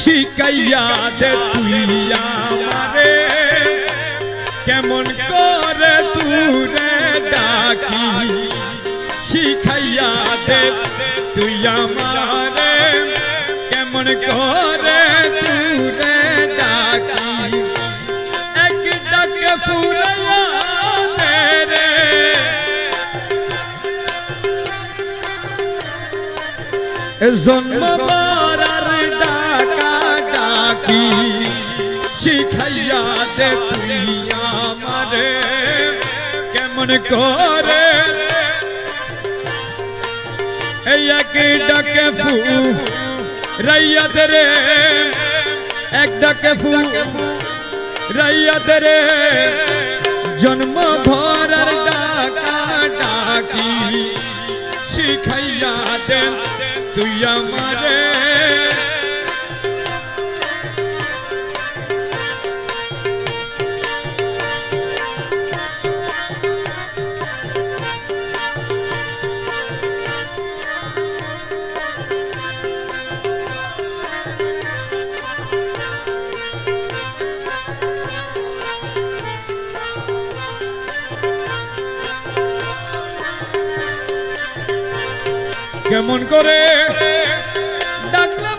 শিখাইয়া দে তুই আমারে। কেমন করে তুরে ডাকি শিখাইয়া দে তুই আমারে। কেমন করে তুরে ডাকি, এক ডাকে ফুরাইয়া দে রে। ডাকি শিখাইয়া দে তুই আমারে। কেমন করে? এই এক ডাকে ফু, রাইয়া দে রে। এক ডাকে ফু, রাইয়া দে রে। জন্ম ভরার ডাকা ডাকি শিখাইয়া দে। তুই আমারে কেমন করে? ডাকলে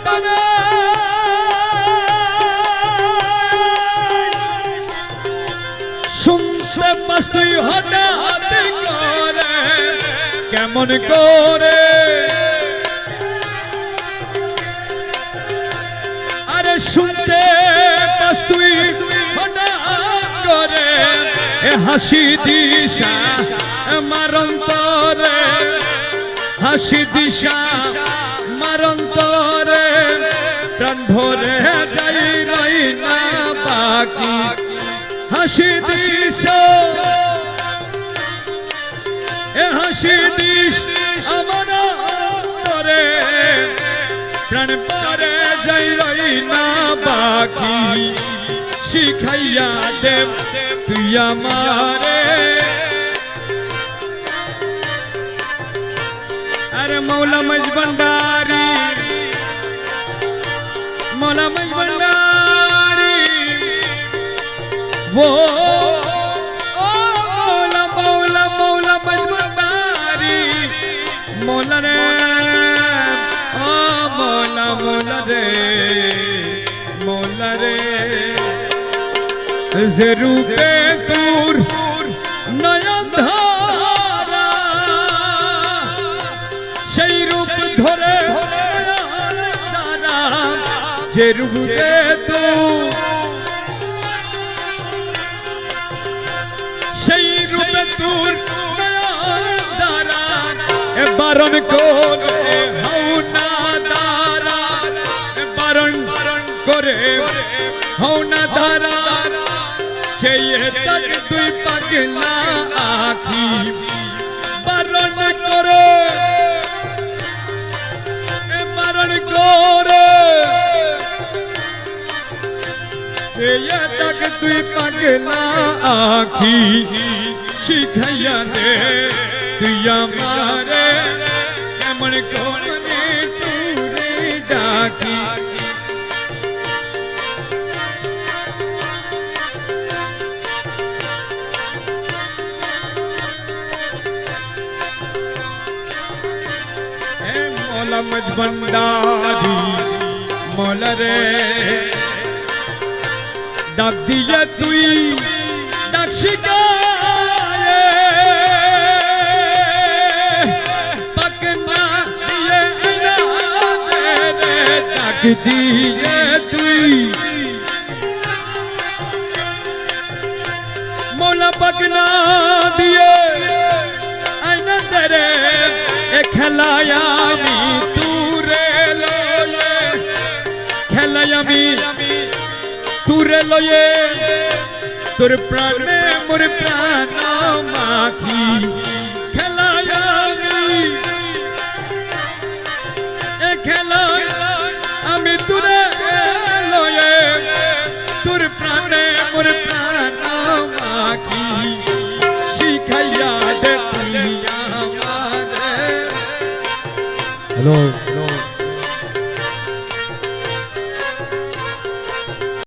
শুনছে মাস্তুই হঠাৎ করে, কেমন করে? আরে শুনতে তুই হঠাৎ করে হাসি দিশা মারন্তরে। হাসি দিশা মারন্তরে প্রাণ ভরে যাই রই না বাকি হাসি দিশা, এ হাসি দিস আমার অন্তরে, প্রাণ পরে যাই রই না বাকি শিখাইয়া দেব তুই আমারে। અરે મૌલા મજ ભંડારી મૌલા મજ ભંડારી વો મૌલા મૌલા મૌલા મજ ભંડારી મૌલા રે ઓ મૌલા મૌલા રે મૌલા રે જરૂર যে রূপে তো। সেই রূপে তোর দ্বারা বারণ করে হও না দ্বারা বারণ করে হও না দ্বারা। চেয়ে তক তুই পাগলা আখি বারণ করে। চেয়ে তক তুই পাগলা আখি শিখাইয়া দে তুই আমারে কেমন করে তুরে ডাকি হে মৌলা মজ ভণ্ডারি মৌলা রে ডাক দিয়ে তুই ডাক শিখায়ে পাক না দিয়ে আইনা দে রে ডাক দিয়ে তুই মৌলা পাক না দিয়ে আইনা দে রে এ খেলায় লয়ে তোর প্রাণে মোর প্রাণ মাখি খেলায় খেলায় আমি তুরে লয়ে তোর প্রাণে মোর প্রাণ মাখি, শিখাইয়া দে হ্যালো।